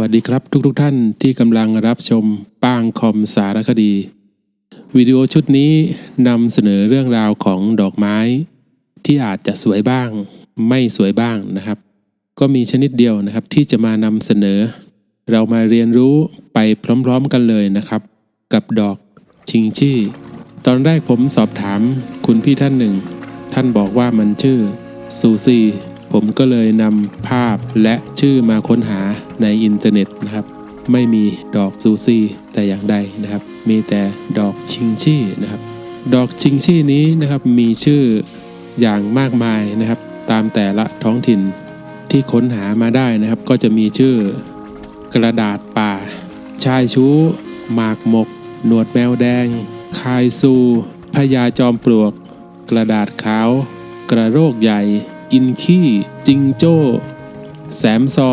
วัสดีครับทุกๆทท่านที่กำลังรับชมป้างคอมสารคดี วิดีโอชุดนี้นำเสนอเรื่องราวของดอกไม้ ที่อาจจะสวยบ้าง ไม่สวยบ้างนะครับ ก็มีชนิดเดียวนะครับที่จะมานำเสนอ เรามาเรียนรู้ไปพร้อมๆกันเลยนะครับ กับดอกชิงชี่ ตอนแรกผมสอบถามคุณพี่ท่านหนึ่ง ท่านบอกว่ามันชื่อซูซี่ผมก็เลยนำภาพและชื่อมาค้นหา ในอินเทอร์เน็ตนะครับ ไม่มีดอกซูซี่แต่อย่างใดนะครับ มีแต่ดอกชิงชี่นะครับ ดอกชิงชี่นี้นะครับมีชื่ออย่างมากมายนะครับ ตามแต่ละท้องถิ่นที่ค้นหามาได้นะครับ ก็จะมีชื่อกระดาษป่า ชายชู้ หมากหมก หนวดแมวแดง คายซูพญาจอมปลวก กระดาษขาว กระโรกใหญ่ กินขี้ จิงโจ้ แสมซอ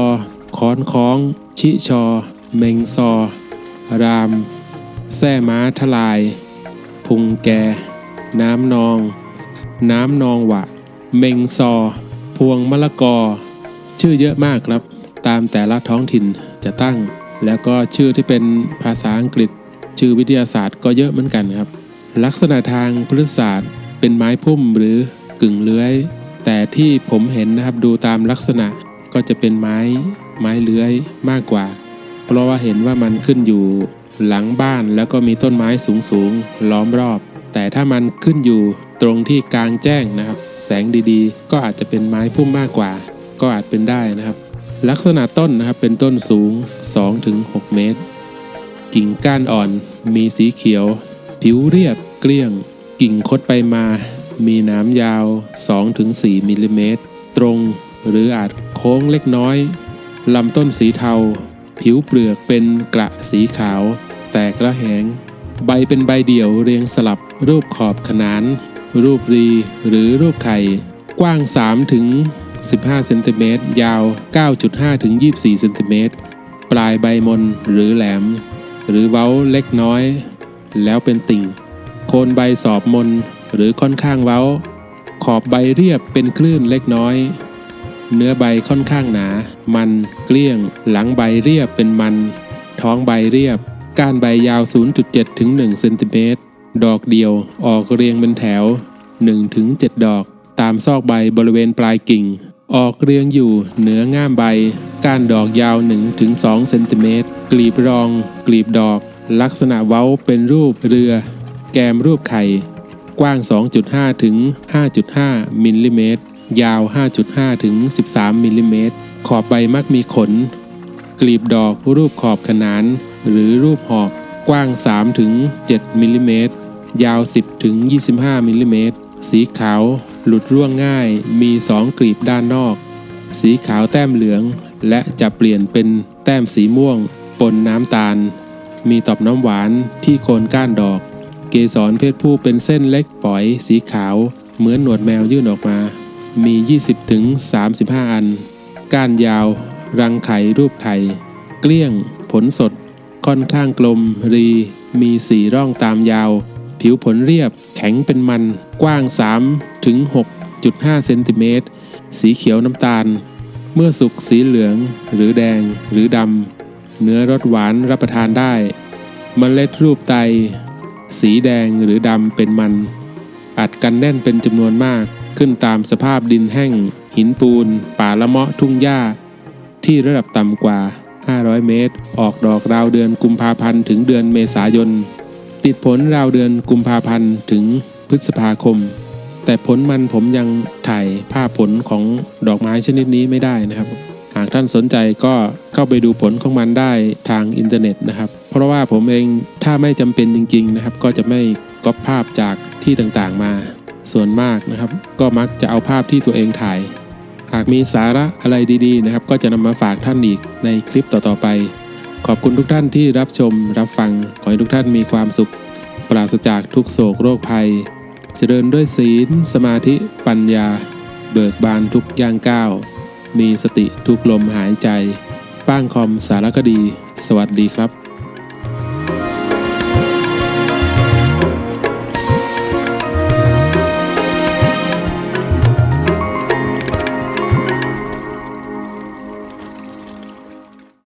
ค้อนค้อง ชิชอ เมงซอ รามแส้ม้าทลาย พุงแก น้ำนอง น้ำนองหวะ เมงซอ พวงมะละกอ ชื่อเยอะมากครับ ตามแต่ละท้องถิ่นจะตั้ง แล้วก็ชื่อที่เป็นภาษาอังกฤษ ชื่อวิทยาศาสตร์ก็เยอะเหมือนกันครับ ลักษณะทางพฤกษศาสตร์ เป็นไม้พุ่มหรือกึ่งเลื้อย แต่ที่ผมเห็นนะครับดูตามลักษณะก็จะเป็นไม้ ไม้เลื้อยมากกว่า เพราะว่าเห็นว่ามันขึ้นอยู่หลังบ้านแล้วก็มีต้นไม้สูงๆล้อมรอบ แต่ถ้ามันขึ้นอยู่ตรงที่กลางแจ้งนะครับ แสงดีๆ ก็อาจจะเป็นไม้พุ่มมากกว่า ก็อาจเป็นได้นะครับ ลักษณะต้นนะครับเป็นต้นสูง 2-6 เมตร กิ่งก้านอ่อนมีสีเขียว ผิวเรียบเกลี้ยง กิ่งคดไปมา มีหนามยาว 2-4มิลลิเมตรตรงหรืออาจโค้งเล็กน้อย ลำต้นสีเทา ผิวเปลือกเป็นกระสีขาว แตกระแหง ใบเป็นใบเดี่ยวเรียงสลับรูปขอบขนาน รูปรีหรือรูปไข่ กว้าง 3 ถึง 15 เซนติเมตร ยาว 9.5 ถึง 24 เซนติเมตร ปลายใบมนหรือแหลม หรือเว้าเล็กน้อย แล้วเป็นติ่ง โคนใบสอบมนหรือค่อนข้างเว้า ขอบใบเรียบเป็นคลื่นเล็กน้อย เนื้อใบค่อนข้างหนา มันเกลี้ยง หลังใบเรียบเป็นมัน ท้องใบเรียบ ก้านใบยาว 0.7ถึง1เซนติเมตร ดอกเดียวออกเรียงเป็นแถว1ถึง7ดอก ตามซอกใบบริเวณปลายกิ่ง ออกเรียงอยู่เหนือง่ามใบ ก้านดอกยาว 1-2เซนติเมตร กลีบรอง กลีบดอก ลักษณะเว้าเป็นรูปเรือ แกมรูปไข่ กว้าง 2.5ถึง5.5มิลลิเมตร ยาว 5.5 ถึง 13มิลลิเมตร ขอบใบมักมีขน กลีบดอกรูปขอบขนาน หรือรูปหอกกว้าง 3 ถึง 7มิลลิเมตร ยาว 10 ถึง 25มิลลิเมตร สีขาว หลุดร่วงง่าย มี 2 กลีบด้านนอก สีขาวแต้มเหลือง และจะเปลี่ยนเป็นแต้มสีม่วง ปนน้ำตาล มีตอบน้ำหวานที่โคนก้านดอก เกสรเพศผู้เป็นเส้นเล็กปล่อย สีขาว เหมือนหนวดแมวยื่นออกมา มี 20ถึง35 อัน ก้านยาว รังไข่รูปไข่ เกลี้ยง ผลสด ค่อนข้างกลม รี มีสีร่องตามยาว ผิวผลเรียบ แข็งเป็นมัน กว้าง 3 ถึง 6.5 เซนติเมตร สีเขียวน้ำตาล เมื่อสุกสีเหลือง หรือแดง หรือดำ เนื้อรสหวานรับประทานได้เมล็ดรูปไต สีแดงหรือดำเป็นมัน อัดกันแน่นเป็นจำนวนมาก ขึ้นตามสภาพดินแห้ง หินปูน ป่าละเมาะทุ่งหญ้า ที่ระดับต่ำกว่า 500 เมตร ออกดอกราวเดือนกุมภาพันธ์ถึงเดือนเมษายน ติดผลราวเดือนกุมภาพันธ์ถึงพฤษภาคม แต่ผลมันผมยังถ่ายภาพผลของดอกไม้ชนิดนี้ไม่ได้นะครับ หากท่านสนใจก็เข้าไปดูผลของมันได้ทางอินเทอร์เน็ตนะครับ เพราะว่าผมเองถ้าไม่จำเป็นจริงๆนะครับ ก็จะไม่ก๊อปภาพจากที่ต่างๆมา ส่วนมากนะครับ ก็มักจะเอาภาพที่ตัวเองถ่าย หากมีสาระอะไรดีๆนะครับ ก็จะนำมาฝากท่านอีกในคลิปต่อๆไป ขอบคุณทุกท่านที่รับชมรับฟัง ขอให้ทุกท่านมีความสุข ปราศจากทุกโศกโรคภัย เจริญด้วยศีล สมาธิปัญญา เบิกบานทุกย่างก้าว มีสติทุกลมหายใจ ป้างคอมสารคดี สวัสดีครับ